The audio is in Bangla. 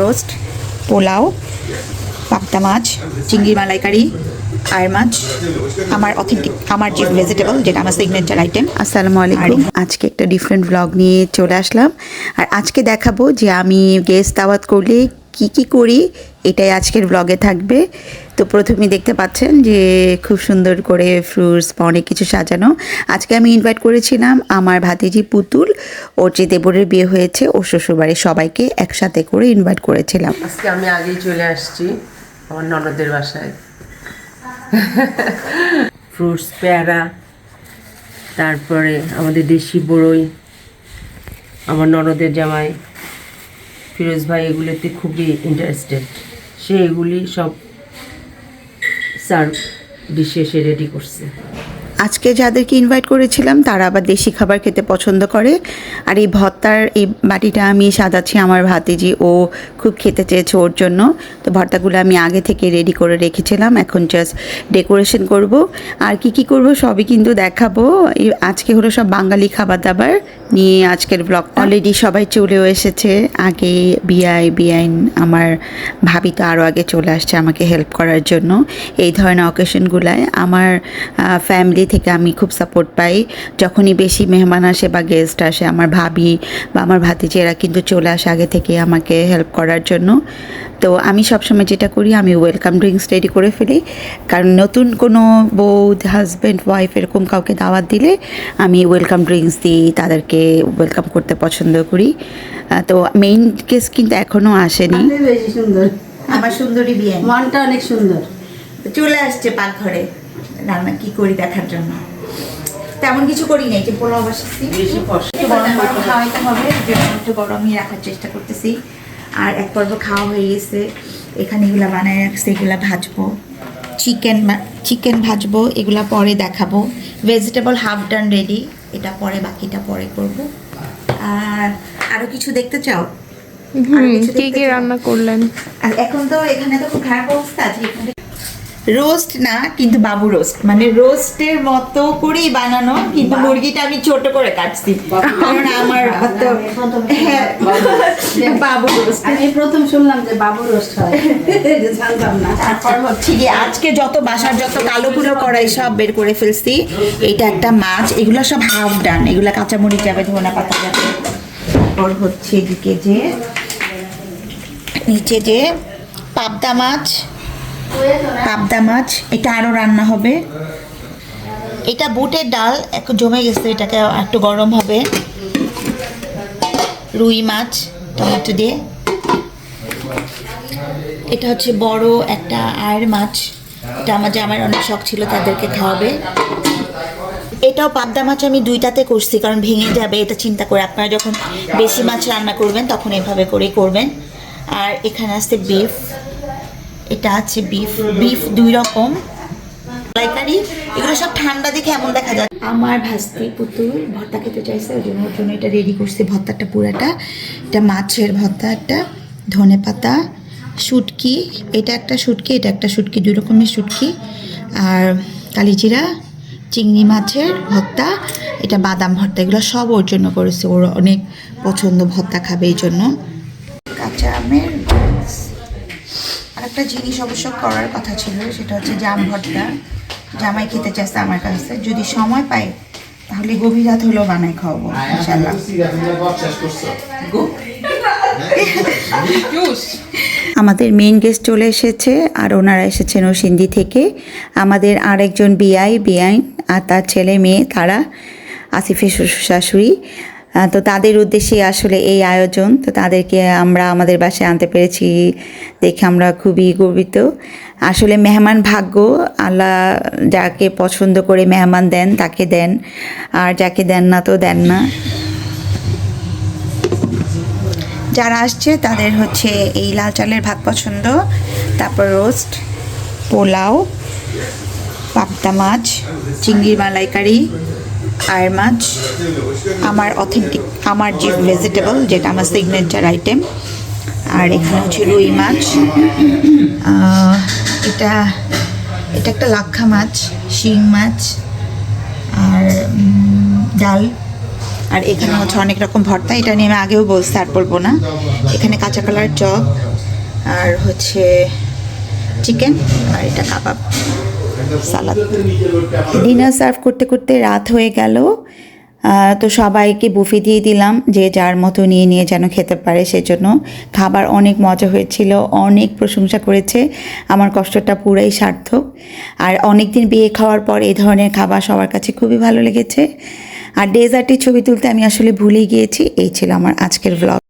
রোস্ট পোলাও পাবদা মাছ চিংড়ির মালাইকারি আর মাছ আমার অথেন্টিক আমার যে ভেজিটেবল যেটা আমার সিগনেচার আইটেম আসসালামু আলাইকুম। আজকে একটা ডিফারেন্ট ব্লগ নিয়ে চলে আসলাম। আর আজকে দেখাবো যে আমি গেস্ট দাওয়াত করলে কি কি করি, এটাই আজকের ব্লগে থাকবে। তো প্রথমেই দেখতে পাচ্ছেন যে খুব সুন্দর করে ফ্রুটস অনেক কিছু সাজানো। আজকে আমি ইনভাইট করেছিলাম আমার ভাতিজি পুতুল, ওর যে দেবরের বিয়ে হয়েছে, ওর শ্বশুরবাড়ির সবাইকে একসাথে করে ইনভাইট করেছিলাম। আজকে আমি আগেই চলে আসছি, আমার ননদের বাসায়। ফ্রুটস পেয়ারা, তারপরে আমাদের দেশি বড়ই, আমার ননদের জামাই। ফিরোজ ভাই এগুলোতে খুবই ইন্টারেস্টেড সে এগুলি সব সার্ভ ডিশে এসে রেডি করছে। আজকে যাদেরকে ইনভাইট করেছিলাম, তারা আবার দেশি খাবার খেতে পছন্দ করে। আর এই ভর্তার, এই বাটিটা আমি সাজাচ্ছি আমার ভাতিজি। ও খুব খেতে চেয়েছে ওর জন্য। তো ভর্তাগুলো আমি আগে থেকে রেডি করে রেখেছিলাম। এখন জাস্ট ডেকোরেশন করব। আর কি কি করব সবই কিন্তু দেখাবো। আজকে হলো সব বাঙালি খাবার দাবার নিয়ে আজকের ব্লগ অলরেডি সবাই চলেও এসেছে। আগে বিআই বিআইন আমার ভাবি তো আরও আগে চলে আসছে আমাকে হেল্প করার জন্য। এই ধরনের অকেশনগুলায় আমার ফ্যামিলি থেকে আমি খুব সাপোর্ট পাই। যখনই বেশি মেহমান আসে বা গেস্ট আসে আমার ভাবি বা আমার ভাতিজেরা কিন্তু চলে আসে আগে থেকে আমাকে হেল্প করার জন্য। তো আমি সবসময় যেটা করি আমি ওয়েলকাম ড্রিঙ্কস রেডি করে ফেলি। কারণ নতুন কোনো বউ হাজব্যান্ড ওয়াইফ এরকম কাউকে দাওয়াত দিলে আমি ওয়েলকাম ড্রিঙ্কস দিই তাদেরকে ওয়েলকাম করতে পছন্দ করি। তো মেইন কেস কিন্তু এখনও আসেনি। বেশি সুন্দর। আমার সুন্দরী বিয়ে। মনটা অনেক সুন্দর। চলে আসছে পাকঘরে। রান্না কি করি দেখার জন্য? তেমন কিছু করি নাই যে পোলাও বসাচ্ছি। খাওয়াইতে হবে একটু গরমই রাখার চেষ্টা করতেছি। আর এক পর্ব খাওয়া হয়ে গেছে। এখানে এগুলা বানায় রাখছে এগুলা ভাজবো। চিকেন চিকেন ভাজবো এগুলা পরে দেখাবো। ভেজিটেবল হাফ ডান রেডি এটা পরে বাকিটা পরে করব। আর আরও কিছু দেখতে চাও? কি কি রান্না করলেন? আর এখন তো এখানে তো খুব খারাপ অবস্থা আছে এখানে রোস্ট না কিন্তু বাবু রোস্ট মানে রোস্টের মতো করেই বানানো কিন্তু মুরগিটা আমি ছোট করে কাটছি। কারণ আমার হ্যাঁ বাবু রোস্ট আমি প্রথম শুনলাম যে বাবু রোস্ট হয়। জানতাম না। তারপর হচ্ছে কি আজকে যত বাসার যত কালো সব বের করে ফেলছি এটা একটা মাছ এগুলো সব হাফ ডান এগুলো কাঁচামরিচ যাবে ধনা পাতা যাবে। তারপর হচ্ছে এদিকে যে নিচে যে পাবদা মাছ পাবদা মাছ, এটা আরও রান্না হবে। এটা বুটের ডাল একটু জমে গেছে, এটাকে একটু গরম হবে। রুই মাছ, টমেটো দিয়ে। এটা হচ্ছে বড় একটা আয়ের মাছ। এটা আমার আমার অনেক শখ ছিল, তাদেরকে খাওয়াবে। এটাও পাবদা মাছ আমি দুইটাতে করছি, কারণ ভেঙে যাবে, এটা চিন্তা করে। আপনারা যখন বেশি মাছ রান্না করবেন, তখন এভাবে করেই করবেন। আর এখানে আছে বিফ এটা আছে বিফ বিফ দুই রকম। মালাইকারি এগুলো সব ঠান্ডা দেখে এমন দেখা যায়। আমার ভাস্তি পুতুল ভর্তা খেতে চাইছে ওই জন্য ওর জন্য এটা রেডি করছি ভর্তাটা পুরাটা। এটা মাছের ভর্তা একটা ধনে পাতা শুটকি এটা একটা শুটকি এটা একটা শুটকি দুই রকমের শুটকি। আর কালিজিরা চিংড়ি মাছের ভর্তা এটা বাদাম ভর্তা এগুলো সব ওর জন্য করেছে ওর অনেক পছন্দ ভর্তা খাবে এই জন্য। কাঁচা আমের একটা জিনিস অবশ্য করার কথা ছিল, সেটা হচ্ছে জাম ভর্তা। জামাই খেতে চাইছে আমার কাছে। যদি সময় পাই, তাহলে গভীর রাত হলেও বানাই খাওয়াবো আমাদের মেইন গেস্ট চলে এসেছে আর ওনারা এসেছেন ওসিন্দি থেকে। আমাদের আরেকজন বিআই বিআইন আর তার ছেলে মেয়ে তারা, আসিফের শ্বশুর শাশুড়ি। তো তাদের উদ্দেশ্যে আসলে এই আয়োজন, তো তাদেরকে আমরা আমাদের বাসায় আনতে পেরেছি দেখে আমরা খুবই গর্বিত। আসলে মেহমান ভাগ্য, আল্লাহ যাকে পছন্দ করে মেহমান দেন, তাকে দেন, আর যাকে দেন না তো দেন না। যারা আসছে, তাদের হচ্ছে এই লাল চালের ভাত পছন্দ, তারপর রোস্ট, পোলাও, পাবদা মাছ, চিংড়ির মালাইকারি আয়ের মাছ, আমার অথেন্টিক আমার যে ভেজিটেবল যেটা আমার সিগনেচার আইটেম আর এখানে হচ্ছে রুই মাছ এটা এটা একটা লাক্ষা মাছ, শিং মাছ, আর ডাল, আর এখানে হচ্ছে অনেক রকম ভর্তা, এটা নিয়ে আমি আগেও বলছি, আর বলব না। এখানে কাঁচা কালার চপ, আর হচ্ছে চিকেন আর এটা কাবাব। সালাদ ডিনার সার্ভ করতে করতে রাত হয়ে গেল। তো সবাইকে বুফে দিয়ে দিলাম যে যার মতো নিয়ে নিয়ে যেন খেতে পারে সেজন্য। খাবার অনেক মজা হয়েছিল অনেক প্রশংসা করেছে। আমার কষ্টটা পুরাই সার্থক। আর অনেক দিন বিয়ে খাওয়ার পর এই ধরনের খাবার সবার কাছে খুবই ভালো লেগেছে। আর ডেজার্টের ছবি তুলতে আমি আসলে ভুলেই গিয়েছি। এই ছিল আমার আজকের ব্লগ